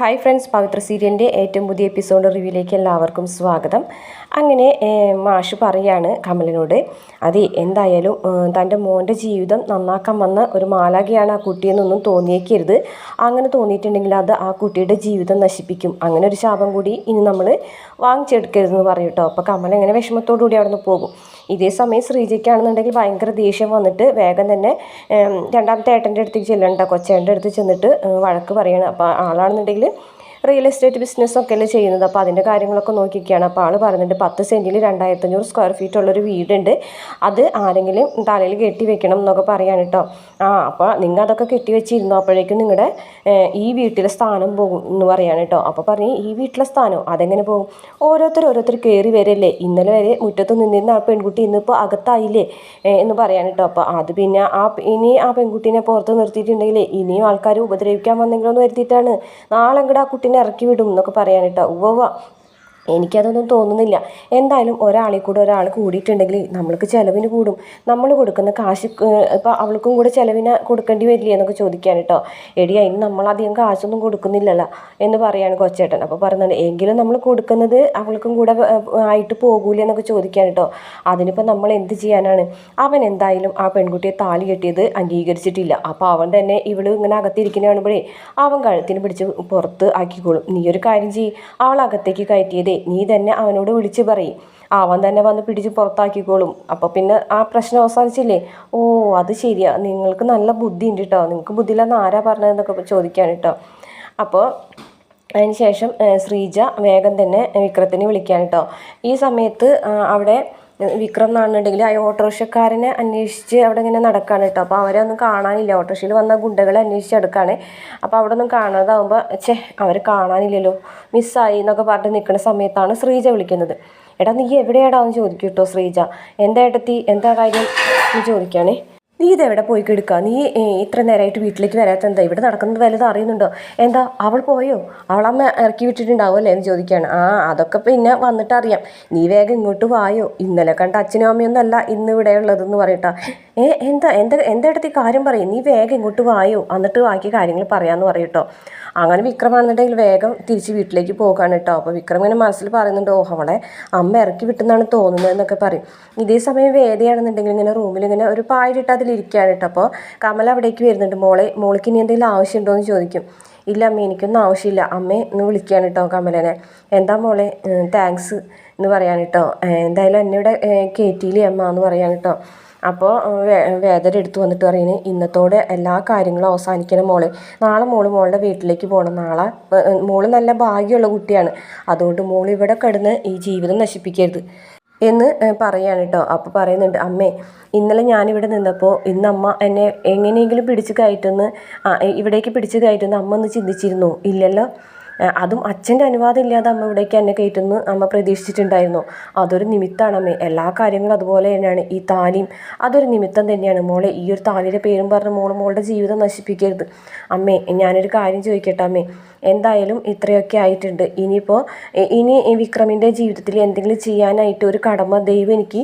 Hi friends പവിത്ര സീരിയലിന്റെ ഏറ്റവും പുതിയ എപ്പിസോഡ് റിവ്യൂയിലേക്ക് എല്ലാവർക്കും സ്വാഗതം. അങ്ങനെ മാഷ് പറയാണ് കമലിനോട് അതെ എന്തായാലും തന്റെ മോന്റെ ജീവിതം നന്നാക്കാൻ വന്ന ഒരു മാലാഖയാണ് ആ കുട്ടിയെന്നൊന്നും തോന്നിയേക്കരുത്. അങ്ങനെ തോന്നിയിട്ടുണ്ടെങ്കിൽ അത് ആ കുട്ടിയുടെ ജീവിതം നശിപ്പിക്കും. അങ്ങനെ ഒരു ശാപം കൂടി ഇനി നമ്മൾ വാങ്ങിച്ചെടുക്കരുതെന്ന് പറയും കേട്ടോ അപ്പോൾ കമൽ അങ്ങനെ വിഷമത്തോടു കൂടി അവിടെ നിന്ന് പോകും. ഇതേ സമയം ശ്രീജയ്ക്കാണെന്നുണ്ടെങ്കിൽ ഭയങ്കര ദേഷ്യം വന്നിട്ട് വേഗം തന്നെ രണ്ടാമത്തെ ഏട്ടന്റെ അടുത്തേക്ക് ചെല്ലണ്ട കൊച്ചേട്ടന്റെ അടുത്ത് ചെന്നിട്ട് വഴക്ക് പറയണം. അപ്പോൾ ആളാണെന്നുണ്ടെങ്കിൽ റിയൽ എസ്റ്റേറ്റ് ബിസിനസ്സൊക്കെ അല്ലേ ചെയ്യുന്നത്? അപ്പോൾ അതിന്റെ കാര്യങ്ങളൊക്കെ നോക്കിയൊക്കെയാണ് അപ്പോൾ ആൾ പറയുന്നുണ്ട് പത്ത് സെന്റിൽ രണ്ടായിരത്തഞ്ഞൂറ് സ്ക്വയർ ഫീറ്റ് ഉള്ളൊരു വീടുണ്ട്. അത് ആരെങ്കിലും തലയിൽ കെട്ടി വെക്കണം എന്നൊക്കെ പറയാണ് കേട്ടോ ആ അപ്പോൾ നിങ്ങൾ അതൊക്കെ കെട്ടി വെച്ചിരുന്നു അപ്പോഴേക്കും നിങ്ങളുടെ ഈ വീട്ടിലെ സ്ഥാനം പോകും എന്ന് പറയാണ് കേട്ടോ അപ്പോൾ പറഞ്ഞ് ഈ വീട്ടിലെ സ്ഥാനം അതെങ്ങനെ പോകും? ഓരോരുത്തർ ഓരോരുത്തർ കയറി വരല്ലേ? ഇന്നലെ വരെ മുറ്റത്ത് നിന്നിരുന്ന ആ പെൺകുട്ടി ഇന്നിപ്പോൾ അകത്തായില്ലേ? എന്ന് പറയാണ് കേട്ടോ അപ്പോൾ അത് പിന്നെ ആ ഇനി ആ പെൺകുട്ടീനെ പുറത്ത് നിർത്തിയിട്ടുണ്ടെങ്കിൽ ഇനിയും ആൾക്കാർ ഉപദ്രവിക്കാൻ വന്നെങ്കിലോ എന്ന് വരുത്തിയിട്ടാണ്. നാളെ ആ കുട്ടീനെ ഇറക്കി വിടും എന്നൊക്കെ പറയാൻ ഉവ്വ. എനിക്കതൊന്നും തോന്നുന്നില്ല. എന്തായാലും ഒരാളിൽ കൂടെ ഒരാൾ കൂടിയിട്ടുണ്ടെങ്കിൽ നമ്മൾക്ക് ചിലവിന് കൂടും. നമ്മൾ കൊടുക്കുന്ന കാശ് ഇപ്പോൾ അവൾക്കും കൂടെ ചിലവിന് കൊടുക്കേണ്ടി വരില്ലേ എന്നൊക്കെ ചോദിക്കാൻ കേട്ടോ എടി അതിന് നമ്മളധികം കാശൊന്നും കൊടുക്കുന്നില്ലല്ലോ എന്ന് പറയാണ് കൊച്ചേട്ടൻ. അപ്പോൾ പറയുന്നുണ്ട് എങ്കിലും നമ്മൾ കൊടുക്കുന്നത് അവൾക്കും കൂടെ ആയിട്ട് പോകൂലേ എന്നൊക്കെ ചോദിക്കാൻ കേട്ടോ അതിനിപ്പോൾ നമ്മൾ എന്ത് ചെയ്യാനാണ്? അവൻ എന്തായാലും ആ പെൺകുട്ടിയെ താലി കെട്ടിയത് അംഗീകരിച്ചിട്ടില്ല. അപ്പോൾ അവൻ തന്നെ ഇവൾ ഇങ്ങനെ അകത്തിരിക്കുന്ന കാണുമ്പോഴേ അവൻ കഴുത്തിന് പിടിച്ച് പുറത്ത് ആക്കിക്കോളും. നീ ഒരു കാര്യം ചെയ്യ്. അവൾ അകത്തേക്ക് കയറ്റിയതേ നീ തന്നെ അവനോട് വിളിച്ച് പറയും. അവൻ തന്നെ വന്ന് പിടിച്ച് പുറത്താക്കിക്കോളും. അപ്പോൾ പിന്നെ ആ പ്രശ്നം അവസാനിച്ചില്ലേ? ഓ അത് ശരിയാ. നിങ്ങൾക്ക് നല്ല ബുദ്ധി ഉണ്ട് കേട്ടോ നിങ്ങൾക്ക് ബുദ്ധിയില്ലെന്ന് ആരാ പറഞ്ഞതെന്നൊക്കെ ചോദിക്കാൻ കേട്ടോ അപ്പോൾ അതിന് ശേഷം ശ്രീജ വേഗം തന്നെ വിക്രത്തിനെ വിളിക്കാൻ കേട്ടോ ഈ സമയത്ത് അവിടെ വിക്രം എന്നാണെന്നുണ്ടെങ്കിൽ ആ ഓട്ടോറിക്ഷക്കാരനെ അന്വേഷിച്ച് അവിടെ ഇങ്ങനെ നടക്കാണ് കേട്ടോ. അപ്പോൾ അവരെ ഒന്നും കാണാനില്ല. ഓട്ടോറിക്ഷയിൽ വന്ന ഗുണ്ടകളെ അന്വേഷിച്ച് എടുക്കാണ് അപ്പോൾ അവിടെ ഒന്നും കാണാതാവുമ്പോൾ ചേ അവർ കാണാനില്ലല്ലോ. മിസ്സായി എന്നൊക്കെ പറഞ്ഞ് നിൽക്കുന്ന സമയത്താണ് ശ്രീജ വിളിക്കുന്നത്. എടാ നീ എവിടെയാടാ എന്ന് ചോദിക്കും കേട്ടോ ശ്രീജ. എന്താ ഏട്ടത്തി? എന്താ കാര്യം? എന്ന് ചോദിക്കുകയാണേ നീ ഇതെവിടെ പോയി കിടക്കുക? നീ ഇത്ര നേരമായിട്ട് വീട്ടിലേക്ക് വരാത്ത എന്താ? ഇവിടെ നടക്കുന്നത് വല്ലതും അറിയുന്നുണ്ടോ? എന്താ അവൾ പോയോ? അവളമ്മ ഇറക്കി വിട്ടിട്ടുണ്ടാവുമല്ലേ എന്ന് ചോദിക്കുകയാണ്. ആ അതൊക്കെ പിന്നെ വന്നിട്ട് അറിയാം നീ വേഗം ഇങ്ങോട്ട് വായോ? ഇന്നലെ കണ്ട അച്ഛനും അമ്മയൊന്നും അല്ല ഇന്ന് ഇവിടെ ഉള്ളതെന്ന് പറയട്ടാ. ഏ എന്താ എന്താ എന്താ ഈ കാര്യം പറയും? നീ വേഗം ഇങ്ങോട്ട് വായോ? എന്നിട്ട് ബാക്കി കാര്യങ്ങൾ പറയാമെന്ന് പറയട്ടോ. അങ്ങനെ വിക്രം വിക്രമാണെന്നുണ്ടെങ്കിൽ വേഗം തിരിച്ച് വീട്ടിലേക്ക് പോകാണ് കേട്ടോ. അപ്പോൾ വിക്രം ഇങ്ങനെ മനസ്സിൽ പറയുന്നുണ്ട് ഓ അവളെ അമ്മ ഇറക്കി വിട്ടെന്നാണ് തോന്നുന്നത് എന്നൊക്കെ പറയും. ഇതേ സമയം വേദയാണെന്നുണ്ടെങ്കിൽ ഇങ്ങനെ റൂമിൽ ഇങ്ങനെ ഒരു പായിലിട്ട് അതിലിരിക്കുകയാണ് കേട്ടോ അപ്പോൾ കമല അവിടേക്ക് വരുന്നുണ്ട്. മോളെ മോൾക്ക് ഇനി എന്തെങ്കിലും ആവശ്യമുണ്ടോ എന്ന് ചോദിക്കും. ഇല്ല അമ്മ എനിക്കൊന്നും ആവശ്യമില്ല. അമ്മേ എന്ന് വിളിക്കുകയാണ് കേട്ടോ കമലനെ. എന്താ മോളെ താങ്ക്സ് എന്ന് പറയാൻ കേട്ടോ എന്തായാലും എന്നെ ഇവിടെ കയറ്റിയില്ലേ അമ്മ എന്ന് പറയാൻ കേട്ടോ അപ്പോൾ വേദന എടുത്തു വന്നിട്ട് പറയുന്നത് ഇന്നത്തോടെ എല്ലാ കാര്യങ്ങളും അവസാനിക്കണം മോളെ. നാളെ മോൾ മോളുടെ വീട്ടിലേക്ക് പോകണം നാളെ മോൾ നല്ല ഭാഗ്യമുള്ള കുട്ടിയാണ്. അതുകൊണ്ട് മോൾ ഇവിടെ കിടന്ന് ഈ ജീവിതം നശിപ്പിക്കരുത്. എന്ന് പറയാണ് കേട്ടോ അപ്പോൾ പറയുന്നുണ്ട് അമ്മേ ഇന്നലെ ഞാനിവിടെ നിന്നപ്പോൾ ഇന്ന് അമ്മ എന്നെ എങ്ങനെയെങ്കിലും പിടിച്ച് കയറ്റുമെന്ന് ഇവിടേക്ക് പിടിച്ച് കയറ്റുമെന്ന് അമ്മ ഒന്ന് ചിന്തിച്ചിരുന്നു. ഇല്ലല്ലോ? അതും അച്ഛന്റെ അനുവാദം ഇല്ലാതെ അമ്മ ഇവിടേക്ക് എന്നെ കയറ്റുന്നു അമ്മ പ്രതീക്ഷിച്ചിട്ടുണ്ടായിരുന്നു. അതൊരു നിമിത്തമാണ് അമ്മേ. എല്ലാ കാര്യങ്ങളും അതുപോലെ തന്നെയാണ്. ഈ താലിയും അതൊരു നിമിത്തം തന്നെയാണ്. മോളെ ഈ ഒരു താലിയുടെ പേരും പറഞ്ഞ് മോൾ മോളുടെ ജീവിതം നശിപ്പിക്കരുത്. അമ്മേ ഞാനൊരു കാര്യം ചോദിക്കട്ടെ അമ്മേ? എന്തായാലും ഇത്രയൊക്കെ ആയിട്ടുണ്ട്. ഇനിയിപ്പോൾ ഇനി വിക്രമിന്റെ ജീവിതത്തിൽ എന്തെങ്കിലും ചെയ്യാനായിട്ട് ഒരു കടമ ദൈവം എനിക്ക്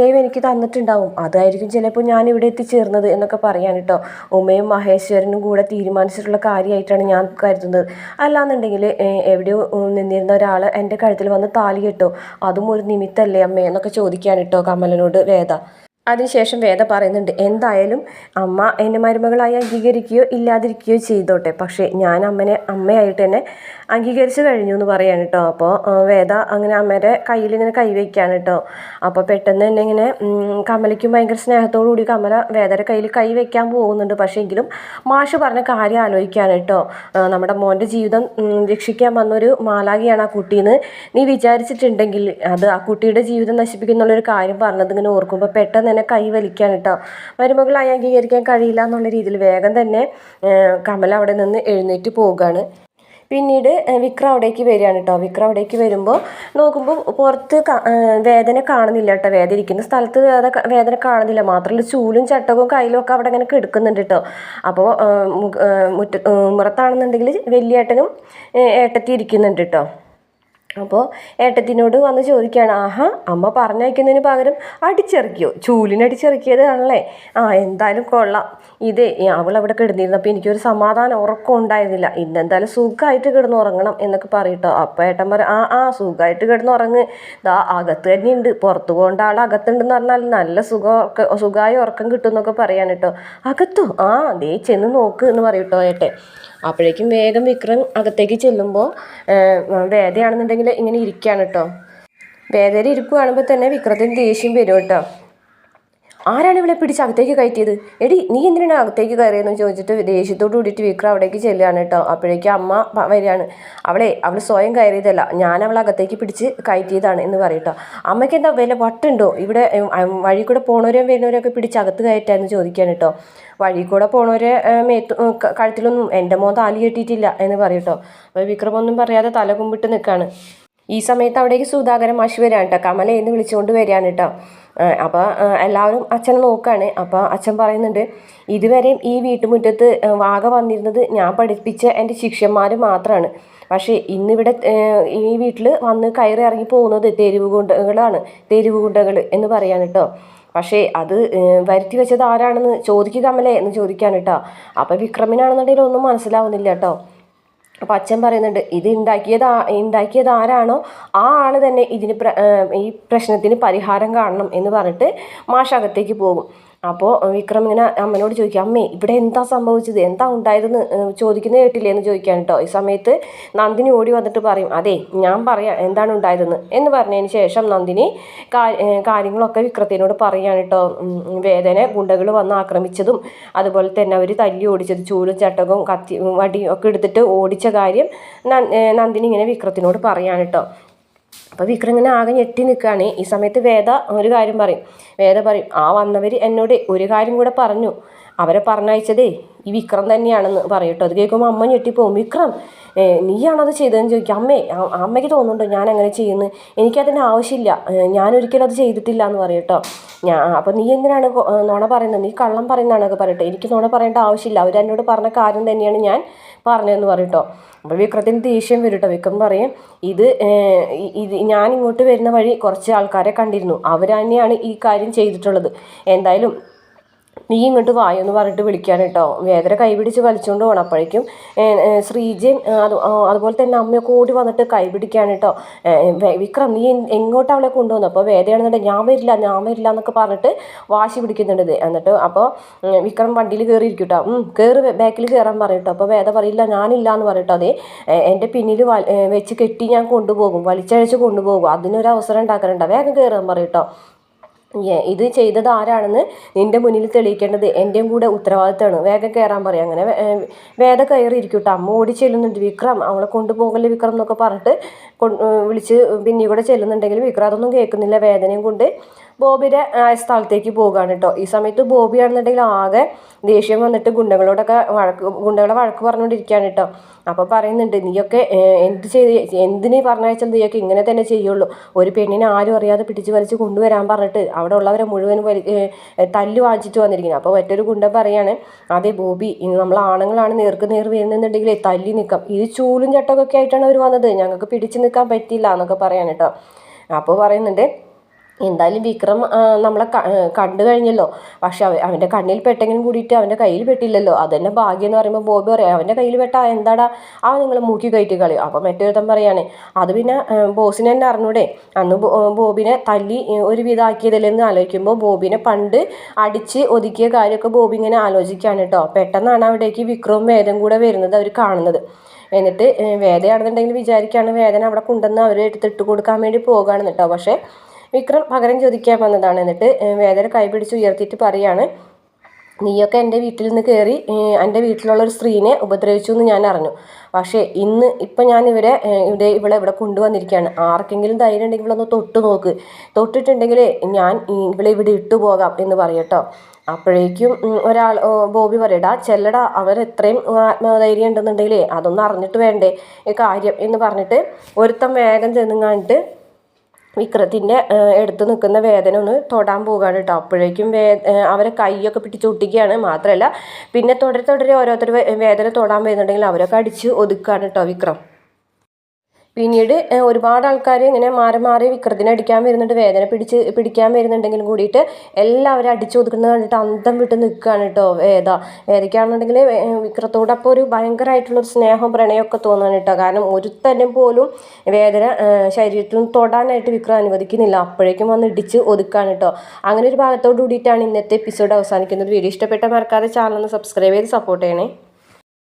ദൈവം എനിക്ക് തന്നിട്ടുണ്ടാവും. അതായിരിക്കും ചിലപ്പോൾ ഞാൻ ഇവിടെ എത്തിച്ചേർന്നത് എന്നൊക്കെ പറയാൻ കേട്ടോ. ഉമയും മഹേശ്വരനും കൂടെ തീരുമാനിച്ചിട്ടുള്ള കാര്യമായിട്ടാണ് ഞാൻ കരുതുന്നത്. അല്ലാന്നുണ്ടെങ്കിൽ എവിടെയോ നിന്നിരുന്ന ഒരാൾ എന്റെ കഴുത്തിൽ വന്ന് താലി കെട്ടോ. അതും ഒരു നിമിത്തല്ലേ അമ്മേ എന്നൊക്കെ ചോദിക്കാൻ കേട്ടോ കമലനോട് വേദ അതിനുശേഷം വേദ പറയുന്നുണ്ട് എന്തായാലും അമ്മ എന്നെ മരുമകളായി അംഗീകരിക്കുകയോ ഇല്ലാതിരിക്കുകയോ ചെയ്തോട്ടെ. പക്ഷേ ഞാൻ അമ്മനെ അമ്മയായിട്ട് തന്നെ അംഗീകരിച്ചു കഴിഞ്ഞു എന്ന് പറയാണ് കേട്ടോ അപ്പോൾ വേദ അങ്ങനെ അമ്മയുടെ കയ്യിൽ ഇങ്ങനെ കൈവയ്ക്കാണ് കേട്ടോ അപ്പോൾ പെട്ടെന്ന് തന്നെ ഇങ്ങനെ കമലയ്ക്കും ഭയങ്കര സ്നേഹത്തോടു കൂടി കമല വേദയുടെ കയ്യിൽ കൈ വെക്കാൻ പോകുന്നുണ്ട്. പക്ഷേ എങ്കിലും മാഷ് പറഞ്ഞ കാര്യം ആലോചിക്കാണ് കേട്ടോ നമ്മുടെ മോന്റെ ജീവിതം രക്ഷിക്കാൻ വന്നൊരു മാലാകിയാണ് ആ കുട്ടീന്ന്. നീ വിചാരിച്ചിട്ടുണ്ടെങ്കിൽ അത് ആ കുട്ടിയുടെ ജീവിതം നശിപ്പിക്കുന്നുള്ളൊരു കാര്യം പറഞ്ഞത് ഇങ്ങനെ ഓർക്കുമ്പോൾ പെട്ടെന്ന് തന്നെ കൈ വലിക്കാൻ കേട്ടോ മരുമകളായി അംഗീകരിക്കാൻ കഴിയില്ല എന്നുള്ള രീതിയിൽ വേഗം തന്നെ കമൽ അവിടെ നിന്ന് എഴുന്നേറ്റ് പോവുകയാണ്. പിന്നീട് വിക്ര അവിടേക്ക് വരികയാണ് കേട്ടോ വിക്രം അവിടേക്ക് വരുമ്പോൾ നോക്കുമ്പോൾ പുറത്ത് വേദന കാണുന്നില്ല കേട്ടോ വേദന ഇരിക്കുന്ന സ്ഥലത്ത് വേദ വേദന കാണുന്നില്ല. മാത്രമല്ല ചൂലും ചട്ടകവും കയ്യിലും ഒക്കെ അവിടെ ഇങ്ങനെ കിടക്കുന്നുണ്ട് കേട്ടോ അപ്പോൾ മുറ്റ മുറത്താണെന്നുണ്ടെങ്കിൽ വലിയേട്ടനും ഏട്ടത്തി ഇരിക്കുന്നുണ്ട് കേട്ടോ അപ്പോൾ ഏട്ടത്തിനോട് വന്ന് ചോദിക്കുകയാണ് ആഹാ അമ്മ പറഞ്ഞയക്കുന്നതിന് പകരം അടിച്ചിറക്കിയോ? ചൂലിനടിച്ചിറക്കിയതാണല്ലേ ആ എന്തായാലും കൊള്ളാം. ഇതേ അവൾ അവിടെ കിടന്നിരുന്നപ്പോൾ എനിക്കൊരു സമാധാനം ഉറക്കം ഉണ്ടായിരുന്നില്ല. ഇന്നെന്തായാലും സുഖമായിട്ട് കിടന്ന് ഉറങ്ങണം എന്നൊക്കെ പറയട്ടോ. അപ്പോൾ ഏട്ടൻ പറയും ആ ആ സുഖമായിട്ട് കിടന്ന് ഉറങ്ങ് ദാ അകത്ത് തന്നെയുണ്ട്. പുറത്ത് പോകേണ്ട ആൾ അകത്തുണ്ടെന്ന് പറഞ്ഞാൽ നല്ല സുഖം സുഖമായി ഉറക്കം കിട്ടും എന്നൊക്കെ പറയാൻ കേട്ടോ. അകത്തോ? ആ ദേ ചെന്ന് നോക്ക് എന്ന് പറയട്ടോ ഏട്ടെ അപ്പോഴേക്കും വേഗം വിക്രം അകത്തേക്ക് ചെല്ലുമ്പോൾ വേദയാണെന്നുണ്ടെങ്കിൽ ഇങ്ങനെ ഇരിക്കുകയാണ് കേട്ടോ വേദന ഇരിപ്പ് തന്നെ വിക്രത്തിന് ദേഷ്യം വരും കേട്ടോ ആരാണ് ഇവളെ പിടിച്ച് അകത്തേക്ക് കയറ്റിയത്? എടി നീ എന്തിനാണ് അകത്തേക്ക് കയറിയെന്ന് ചോദിച്ചിട്ട് ദേഷ്യത്തോട് കൂടിയിട്ട് വിക്രം അവിടേക്ക് ചെല്ലുകയാണ് കേട്ടോ. അപ്പോഴേക്കും അമ്മ വരികയാണ്. അവളെ അവൾ സ്വയം കയറിയതല്ല ഞാൻ അവളെ അകത്തേക്ക് പിടിച്ച് കയറ്റിയതാണ് എന്ന് പറയട്ടോ അമ്മയ്ക്ക് എന്താ വില വട്ടുണ്ടോ? ഇവിടെ വഴി കൂടെ പോണവരെയും വരുന്നവരെയൊക്കെ പിടിച്ച് അകത്ത് കയറ്റാന്ന് ചോദിക്കുകയാണ് കേട്ടോ. വഴി കൂടെ പോണവരെ മേത്ത് കഴുത്തിലൊന്നും എന്റെ മോൻ താലി കെട്ടിയിട്ടില്ല എന്ന് പറയട്ടോ അപ്പോൾ വിക്രം ഒന്നും പറയാതെ തല കുമ്പിട്ട് നിൽക്കുകയാണ്. ഈ സമയത്ത് അവിടേക്ക് സുധാകരൻ മാഷി വരാണ് കേട്ടോ. കമല എന്ന് വിളിച്ചുകൊണ്ട് വരികയാണ് കേട്ടോ. അപ്പോൾ എല്ലാവരും അച്ഛനെ നോക്കുകയാണ് അപ്പോൾ അച്ഛൻ പറയുന്നുണ്ട് ഇതുവരെയും ഈ വീട്ടുമുറ്റത്ത് വാഗ വന്നിരുന്നത് ഞാൻ പഠിപ്പിച്ച എന്റെ ശിഷ്യന്മാർ മാത്രമാണ് പക്ഷേ ഇന്നിവിടെ ഈ വീട്ടിൽ വന്ന് കയറി ഇറങ്ങി പോകുന്നത് തെരുവ് ഗുണ്ടകളാണ് തെരുവ് ഗുണ്ടകൾ എന്ന് പറയാൻ കേട്ടോ പക്ഷേ അത് വരുത്തി വെച്ചത് ആരാണെന്ന് ചോദിക്കുക കമലേ എന്ന് ചോദിക്കാൻ കേട്ടോ അപ്പോൾ വിക്രമിനാണെന്നുണ്ടെങ്കിൽ ഒന്നും മനസ്സിലാവുന്നില്ല കേട്ടോ അപ്പം അച്ഛൻ പറയുന്നുണ്ട് ഇത് ഉണ്ടാക്കിയത് ഉണ്ടാക്കിയത് ആരാണോ? ആ ആൾ തന്നെ ഇതിന് ഈ പ്രശ്നത്തിന് പരിഹാരം കാണണം എന്ന് പറഞ്ഞിട്ട് മാഷ് അകത്തേക്ക് പോകും. അപ്പോൾ വിക്രം ഇങ്ങനെ അമ്മനോട് ചോദിക്കും അമ്മേ ഇവിടെ എന്താ സംഭവിച്ചത്? എന്താ ഉണ്ടായതെന്ന് ചോദിക്കുന്നത് കേട്ടില്ലേ? എന്ന് ചോദിക്കാൻ കേട്ടോ ഈ സമയത്ത് നന്ദിനി ഓടി വന്നിട്ട് പറയും അതെ ഞാൻ പറയാം എന്താണ് ഉണ്ടായതെന്ന്? എന്ന് പറഞ്ഞതിന് ശേഷം നന്ദിനി കാര്യങ്ങളൊക്കെ വിക്രത്തിനോട് പറയാണ് കേട്ടോ വേദന ഗുണ്ടകൾ വന്ന് ആക്രമിച്ചതും അതുപോലെ തന്നെ അവർ തല്ലി ഓടിച്ചത് ചൂടും ചട്ടകവും കത്തി വടിയും ഒക്കെ എടുത്തിട്ട് ഓടിച്ച കാര്യം നന്ദിനി ഇങ്ങനെ വിക്രത്തിനോട് പറയാണ് കേട്ടോ അപ്പോൾ വിക്രം ഇങ്ങനെ ആകെ ഞെട്ടി നിൽക്കുകയാണ് ഈ സമയത്ത് വേദ ഒരു കാര്യം പറയും. വേദ പറയും ആ വന്നവർ എന്നോട് ഒരു കാര്യം കൂടെ പറഞ്ഞു. അവരെ പറഞ്ഞയച്ചതേ ഈ വിക്രം തന്നെയാണെന്ന് പറയട്ടോ. അത് കേൾക്കുമ്പോൾ അമ്മ ഞെട്ടിപ്പോവും. വിക്രം നീയാണത് ചെയ്തതെന്ന് ചോദിക്കും. അമ്മേ അമ്മയ്ക്ക് തോന്നുന്നുണ്ടോ ഞാൻ അങ്ങനെ ചെയ്യുന്നു? എനിക്കതിന്റെ ആവശ്യമില്ല. ഞാനൊരിക്കലും അത് ചെയ്തിട്ടില്ല എന്ന് പറയട്ടോ. ഞാൻ അപ്പോൾ നീ എന്തിനാണ് നോണ പറയുന്നത്? നീ കള്ളം പറയുന്നതാണൊക്കെ പറയട്ടെ. എനിക്ക് നോണ പറയേണ്ട ആവശ്യമില്ല. അവർ എന്നോട് പറഞ്ഞ കാര്യം തന്നെയാണ് ഞാൻ പറഞ്ഞതെന്ന് പറയട്ടോ. അപ്പോൾ വിക്രത്തിന് ദേഷ്യം വരും കേട്ടോ വിക്രം പറയും ഇത് ഇത് ഞാൻ ഇങ്ങോട്ട് വരുന്ന വഴി കുറച്ച് ആൾക്കാരെ കണ്ടിരുന്നു. അവർ തന്നെയാണ് ഈ കാര്യം ചെയ്തിട്ടുള്ളത്. എന്തായാലും നീ ഇങ്ങോട്ട് വായെന്ന് പറഞ്ഞിട്ട് വിളിക്കാൻ കേട്ടോ. വേദന കൈപിടിച്ച് വലിച്ചുകൊണ്ട് പോകണം അപ്പോഴേക്കും അത് അതുപോലെ തന്നെ അമ്മയൊക്കെ ഓടി വന്നിട്ട് കൈപിടിക്കാൻ കേട്ടോ. വിക്രം നീ എങ്ങോട്ട് അവളെ കൊണ്ടുവന്നു? അപ്പോൾ വേദയാണെന്നുണ്ടെങ്കിൽ ഞാൻ വരില്ല ഞാൻ വരില്ല എന്നൊക്കെ പറഞ്ഞിട്ട് വാശി പിടിക്കുന്നുണ്ട്. എന്നിട്ട് അപ്പോൾ വിക്രം വണ്ടിയിൽ കയറിയിരിക്കും കേട്ടോ. കയറി ബാക്കിൽ കയറാൻ പറയും അപ്പോൾ വേദ പറയില്ല ഞാനില്ല എന്ന് പറയട്ടോ അതെ എന്റെ പിന്നിൽ വെച്ച് കെട്ടി ഞാൻ കൊണ്ടുപോകും. വലിച്ചഴച്ച് കൊണ്ടുപോകും. അതിനൊരു അവസരം ഉണ്ടാക്കാനുണ്ട് വേഗം കയറാൻ പറയും ഇത് ചെയ്തത് ആരാണെന്ന് നിന്റെ മുന്നിൽ തെളിയിക്കേണ്ടത് എന്റെയും കൂടെ ഉത്തരവാദിത്തമാണ്. വേഗം കയറാൻ പറയാം. അങ്ങനെ വേദം കയറി ഇരിക്കും കേട്ടോ അമ്മ ഓടി ചെല്ലുന്നുണ്ട്. വിക്രം അവളെ കൊണ്ടുപോകല്ലേ വിക്രം എന്നൊക്കെ പറഞ്ഞിട്ട് വിളിച്ച് പിന്നെ കൂടെ ചെല്ലുന്നുണ്ടെങ്കിൽ വിക്രം അതൊന്നും കേൾക്കുന്നില്ല. വേദനയും കൊണ്ട് ബോബിയുടെ സ്ഥലത്തേക്ക് പോകുകയാണ് കേട്ടോ ഈ സമയത്ത് ബോബി ബോബിയാണെന്നുണ്ടെങ്കിൽ ആകെ ദേഷ്യം വന്നിട്ട് ഗുണ്ടകളോടൊക്കെ വഴക്ക് ഗുണ്ടകളെ വഴക്ക് പറഞ്ഞുകൊണ്ടിരിക്കുകയാണ് കേട്ടോ അപ്പോൾ പറയുന്നുണ്ട് നീയൊക്കെ എന്ത് ചെയ്ത് എന്തിന് പറഞ്ഞയച്ചാൽ നീയൊക്കെ ഇങ്ങനെ തന്നെ ചെയ്യുള്ളൂ. ഒരു പെണ്ണിനെ ആരും അറിയാതെ പിടിച്ച് വലിച്ച് കൊണ്ടുവരാൻ പറഞ്ഞിട്ട് അവിടെ ഉള്ളവരെ മുഴുവൻ വലി തല്ല് വാങ്ങിച്ചിട്ട് വന്നിരിക്കുന്നത് അപ്പോൾ മറ്റൊരു ഗുണ്ട പറയാണ് അതേ ബോബി നമ്മൾ ആണുങ്ങളാണ് നേർക്ക് നേർ വരുന്നുണ്ടെങ്കിൽ തല്ലി നിൽക്കാം. ഇത് ചൂലും ചട്ടമൊക്കെ ആയിട്ടാണ് അവർ വന്നത്. ഞങ്ങൾക്ക് പിടിച്ച് നിൽക്കാൻ പറ്റില്ല എന്നൊക്കെ പറയാൻ കേട്ടോ അപ്പോൾ പറയുന്നുണ്ട് എന്തായാലും വിക്രം നമ്മളെ കണ്ടു കഴിഞ്ഞല്ലോ. പക്ഷെ അവ അവന്റെ കണ്ണിൽ പെട്ടെങ്കിലും കൂടിയിട്ട് അവന്റെ കയ്യിൽ പെട്ടില്ലല്ലോ. അതന്നെ ഭാഗ്യം എന്ന് പറയുമ്പോൾ ബോബി പറയാം അവന്റെ കയ്യിൽ പെട്ടാ എന്താടാ? ആ നിങ്ങൾ മൂക്കി കയറ്റി കളയും. അപ്പോൾ മറ്റൊരുത്തൻ പറയാണ് അത് പിന്നെ ബോസിനെ തന്നെ അറിഞ്ഞൂടെ? അന്ന് ബോബിനെ തല്ലി ഒരു വിധാക്കിയതല്ലേ എന്ന് ആലോചിക്കുമ്പോൾ ബോബിനെ പണ്ട് അടിച്ച് ഒതുക്കിയ കാര്യമൊക്കെ ബോബി ഇങ്ങനെ ആലോചിക്കുകയാണ് കേട്ടോ. പെട്ടെന്നാണ് അവിടേക്ക് വിക്രവും വേദം കൂടെ വരുന്നത് അവർ കാണുന്നത്. എന്നിട്ട് വേദയാണെന്നുണ്ടെങ്കിൽ വിചാരിക്കുകയാണ് വേദന അവിടെ കൊണ്ടുവന്ന് അവരെ എടുത്തിട്ട് കൊടുക്കാൻ വേണ്ടി പോകുകയാണെന്ന് കേട്ടോ. പക്ഷേ വിക്രം പകരം ചോദിക്കാൻ വന്നതാണ്. എന്നിട്ട് വേദന കൈപിടിച്ച് ഉയർത്തിയിട്ട് പറയാണ് നീയൊക്കെ എന്റെ വീട്ടിൽ നിന്ന് കയറി എന്റെ വീട്ടിലുള്ള ഒരു സ്ത്രീനെ ഉപദ്രവിച്ചു എന്ന് ഞാൻ അറിഞ്ഞു. പക്ഷേ ഇന്ന് ഇപ്പം ഞാൻ ഇവരെ ഇവിടെ ഇവിടെ ഇവിടെ കൊണ്ടുവന്നിരിക്കുകയാണ്. ആർക്കെങ്കിലും ധൈര്യം ഉണ്ടെങ്കിൽ ഇവിടെ ഒന്ന് തൊട്ട് നോക്ക്. തൊട്ടിട്ടുണ്ടെങ്കിൽ ഞാൻ ഇവിടെ ഇവിടെ ഇട്ടു പോകാം എന്ന് പറയട്ടോ അപ്പോഴേക്കും ഒരാൾ ബോബി പറയടാ ചെല്ലടാ അവരെത്രയും ആത്മധൈര്യം ഉണ്ടെന്നുണ്ടെങ്കിലേ അതൊന്നും അറിഞ്ഞിട്ട് വേണ്ടേ? കാര്യം എന്ന് പറഞ്ഞിട്ട് ഒരുത്തം വേഗം ചെന്നുങ്ങാണ്ട് വിക്രത്തിന്റെ എടുത്ത് നിൽക്കുന്ന വേദന ഒന്ന് തൊടാൻ പോകുകയാണ് കേട്ടോ അപ്പോഴേക്കും വേ അവരെ കൈയൊക്കെ പിടിച്ച് ഒട്ടിക്കുകയാണ്. മാത്രമല്ല പിന്നെ തുടരെ തുടരെ ഓരോരുത്തർ വേദന തൊടാൻ വരുന്നുണ്ടെങ്കിൽ അവരൊക്കെ അടിച്ച് ഒതുക്കുകയാണ് കേട്ടോ വിക്രം. പിന്നീട് ഒരുപാട് ആൾക്കാർ ഇങ്ങനെ മാറി മാറി വിക്രത്തിനെ അടിക്കാൻ വരുന്നുണ്ട് വേദന പിടിച്ച് പിടിക്കാൻ വരുന്നുണ്ടെങ്കിലും കൂടിയിട്ട് എല്ലാവരും അടിച്ചു ഒതുക്കുന്നത് കണ്ടിട്ട് അന്തം വിട്ട് നിൽക്കുകയാണ് കേട്ടോ വേദ. വേദയ്ക്കാണെന്നുണ്ടെങ്കിൽ വിക്രത്തോട് അപ്പോൾ ഒരു ഭയങ്കരമായിട്ടുള്ളൊരു സ്നേഹം പ്രണയമൊക്കെ തോന്നുകയാണ് കേട്ടോ. കാരണം ഒരുത്തന്നെ പോലും വേദന ശരീരത്തിൽ നിന്ന് തൊടാനായിട്ട് വിക്രം അനുവദിക്കുന്നില്ല. അപ്പോഴേക്കും വന്ന് ഇടിച്ച് ഒതുക്കുകയാണ് കേട്ടോ. അങ്ങനെ ഒരു ഭാഗത്തോട് കൂടിയിട്ടാണ് ഇന്നത്തെ എപ്പിസോഡ് അവസാനിക്കുന്നത്. വീഡിയോ ഇഷ്ടപ്പെട്ട മറക്കാതെ ചാനൽ ഒന്ന് സബ്സ്ക്രൈബ് ചെയ്ത് സപ്പോർട്ട് ചെയ്യണേ.